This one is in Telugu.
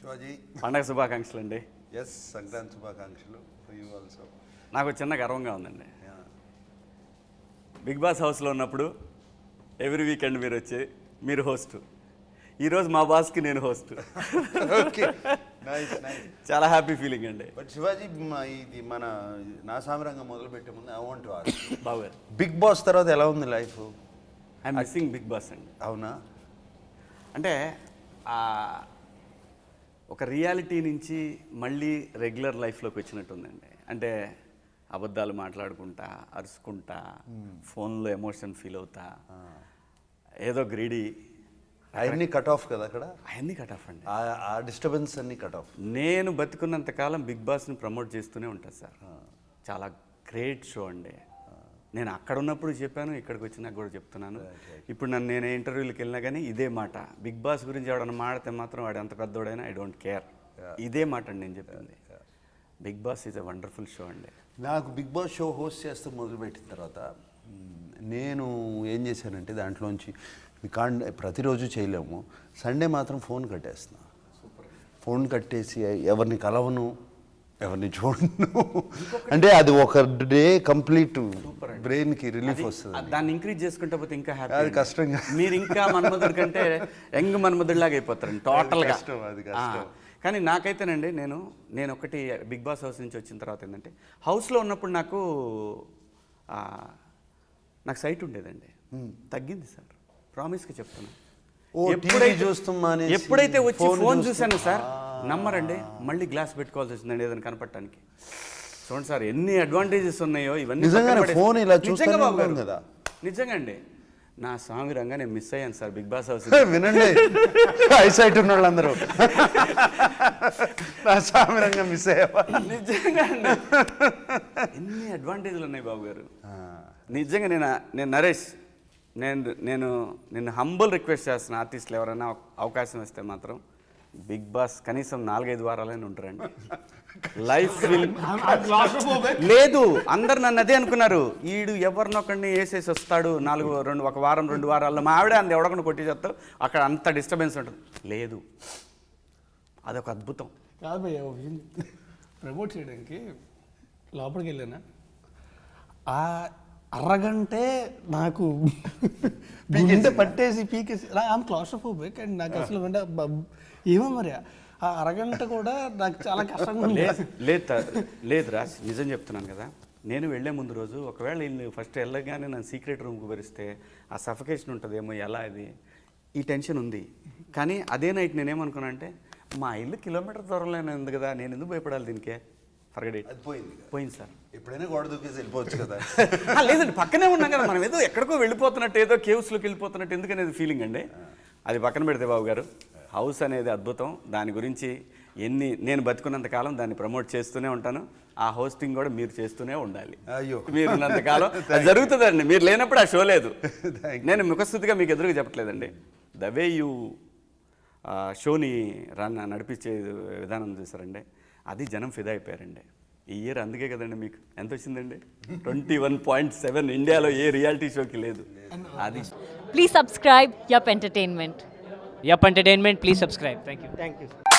శివాజీ. పండగ శుభాకాంక్షలు అండి. ఎస్ సంక్రాంతి శుభాకాంక్షలు ఆల్సో నాకు చిన్న గర్వంగా ఉందండి. బిగ్ బాస్ హౌస్లో ఉన్నప్పుడు ఎవ్రీ వీకెండ్ మీరు వచ్చి మీరు హోస్ట్ ఈరోజు మా బాస్కి నేను హోస్ట్ ఓకే నైస్ నైస్ చాలా హ్యాపీ ఫీలింగ్ అండి. బట్ శివాజీ మ- ఇది మన నా సామరంగం మొదలు పెట్టే ముందు ఐ వాంట్ బాబు గారు. బిగ్ బాస్ తర్వాత ఎలా ఉంది life I'm missing big boss అండి. అవునా? అంటే ఒక రియాలిటీ నుంచి మళ్ళీ రెగ్యులర్ లైఫ్లోకి వచ్చినట్టుందండి. అంటే అబద్ధాలు మాట్లాడుకుంటా అరుచుకుంటా ఫోన్లో ఎమోషన్ ఫీల్ అవుతా ఏదో గ్రీడీ అవన్నీ కట్ ఆఫ్ కదా అక్కడ? అవన్నీ కట్ ఆఫ్ అండి. ఆ- డిస్టర్బెన్స్ అన్ని కట్ ఆఫ్ నేను బతుకున్నంత కాలం బిగ్ బాస్ని ప్రమోట్ చేస్తూనే ఉంటాను సార్. చాలా గ్రేట్ షో అండి. నేను అక్కడ ఉన్నప్పుడు చెప్పాను ఇక్కడికి వచ్చినాక కూడా చెప్తున్నాను. ఇప్పుడు నన్ను నేను ఇంటర్వ్యూలకు వెళ్ళినా కానీ ఇదే మాట. బిగ్ బాస్ గురించి ఎవడన్నా మాడితే మాత్రం వాడు ఎంత పెద్దోడైనా ఐ డోంట్ కేర్. ఇదే మాట అండి నేను చెప్పింది. Big boss is a wonderful show అండి. నాకు బిగ్ బాస్ షో హోస్ట్ చేస్తూ మొదలుపెట్టిన తర్వాత నేను ఏం చేశానంటే దాంట్లోంచి కాండ్ ప్రతిరోజు చేయలేము. సండే మాత్రం ఫోన్ కట్టేస్తున్నా. ఫోన్ కట్టేసి ఎవరిని కలవను ఎవరిని చూడను. అంటే అది ఒక డే కంప్లీట్ బ్రెయిన్కి రిలీఫ్ వస్తుంది దాన్ని ఇంక్రీజ్ చేసుకుంటే పోతే ఇంకా హ్యాపీ అది కష్టంగా. మీరు ఇంకా మన్మధుడి కంటే యంగ్ మన్మధుడిలాగా అయిపోతారండి టోటల్గా. కష్టం, అది కష్టం. కానీ నాకైతేనండి నేను నేను ఒకటి బిగ్ బాస్ హౌస్ నుంచి వచ్చిన తర్వాత ఏంటంటే హౌస్లో ఉన్నప్పుడు నాకు నాకు సైట్ ఉండేదండి. తగ్గింది సార్. ప్రామిస్గా చెప్తున్నాను ఓ, TV చూస్తాం మానేసి ఎప్పుడైతే వచ్చి ఫోన్. చూశాను సార్ నమ్మరండి మళ్ళీ గ్లాస్ పెట్టుకోవాల్సి వచ్చిందండి ఏదైనా కనపడటానికి. చూడండి సార్ ఎన్ని అడ్వాంటేజెస్ ఉన్నాయో ఇవన్నీ phone ఇలా చూస్తూనే కదా. నిజంగా అండి నా స్వామి రంగా నేను మిస్ అయ్యాను సార్ బిగ్ బాస్ హౌస్. వినండి. ఐసైట్ ఉన్న వాళ్ళందరూ నా సామిరంగా మిస్ అయ్యావా? నిజంగా అండి ఎన్ని అడ్వాంటేజ్లు ఉన్నాయి బాబు గారు. నిజంగా నేను నేను నరేష్ నేను నేను నిన్ను హంబుల్ రిక్వెస్ట్ చేస్తున్నా ఆర్టిస్టులు ఎవరైనా అవ- అవకాశం ఇస్తే మాత్రం బిగ్ బాస్ కనీసం నాలుగైదు వారాలైనా ఉంటారండి. లైఫ్ లేదు అందరు నన్ను అదే అనుకున్నారు. ఈడు ఎవరినొకడిని వేసేసి వస్తాడు నాలుగు రెండు ఒక వారం రెండు వారాల్లో. మా ఆవిడ అంత ఎవడకుండా కొట్టి చేస్తావు అక్కడ అంత డిస్టర్బెన్స్ ఉంటుంది. లేదు. అదొక అద్భుతం. ప్రమోట్ చేయడానికి లోపలికి వెళ్ళానా? ఆ అరగంటే నాకు గుండె పట్టేసి పీకేసి ఆమె క్లాస్ట్రోఫోబిక్ అండ్ నాకు అసలు ఏమో మరి ఆ అరగంట కూడా నాకు చాలా కష్టంగా లేదు లేదు రాజ్ నిజం చెప్తున్నాను కదా. నేను వెళ్ళే ముందు రోజు ఒకవేళ వీళ్ళు ఫస్ట్ వెళ్ళగానే నన్ను సీక్రెట్ రూమ్కి భరిస్తే ఆ సఫకేషన్ ఉంటుందేమో ఎలా ఇది? ఈ టెన్షన్ ఉంది. కానీ అదే నైట్ నేనేమనుకున్నా అంటే మా ఇల్లు కిలోమీటర్ దూరంలోనే ఉంది కదా నేను ఎందుకు భయపడాలి దీనికే? అది పోయింది పోయింది సార్. ఎప్పుడైనా గోడ దూకేసి వెళ్ళిపోవచ్చు కదా. లేదండి పక్కనే ఉన్నాం కదా మనం ఏదో ఎక్కడికో వెళ్ళిపోతున్నట్టు ఏదో కేవ్స్లోకి వెళ్ళిపోతున్నట్టు ఎందుకనేది ఫీలింగ్ అండి. అది పక్కన పెడితే బాబు గారు హౌస్ అనేది అద్భుతం. దాని గురించి ఎన్ని నేను బతుకున్నంత కాలం దాన్ని ప్రమోట్ చేస్తూనే ఉంటాను. ఆ హోస్టింగ్ కూడా మీరు చేస్తూనే ఉండాలి. అయ్యో. మీరు ఉన్నంత కాలం అది జరుగుతుందండి మీరు లేనప్పుడు ఆ షో లేదు. నేను ముఖస్థుతిగా మీకు ఎదురుగా చెప్పట్లేదండి. ద వే యూ షోని రన్ నడిపించే విధానం చూసారండి. అది జనం ఫిదా అయిపోయారండి. ఈ ఇయర్ అందుకే కదండి మీకు ఎంత వచ్చిందండి? ట్వంటీ వన్ పాయింట్ సెవెన్ ఇండియాలో ఏ రియాలిటీ షోకి లేదు. అది please subscribe yup entertainment yup entertainment please subscribe thank you thank you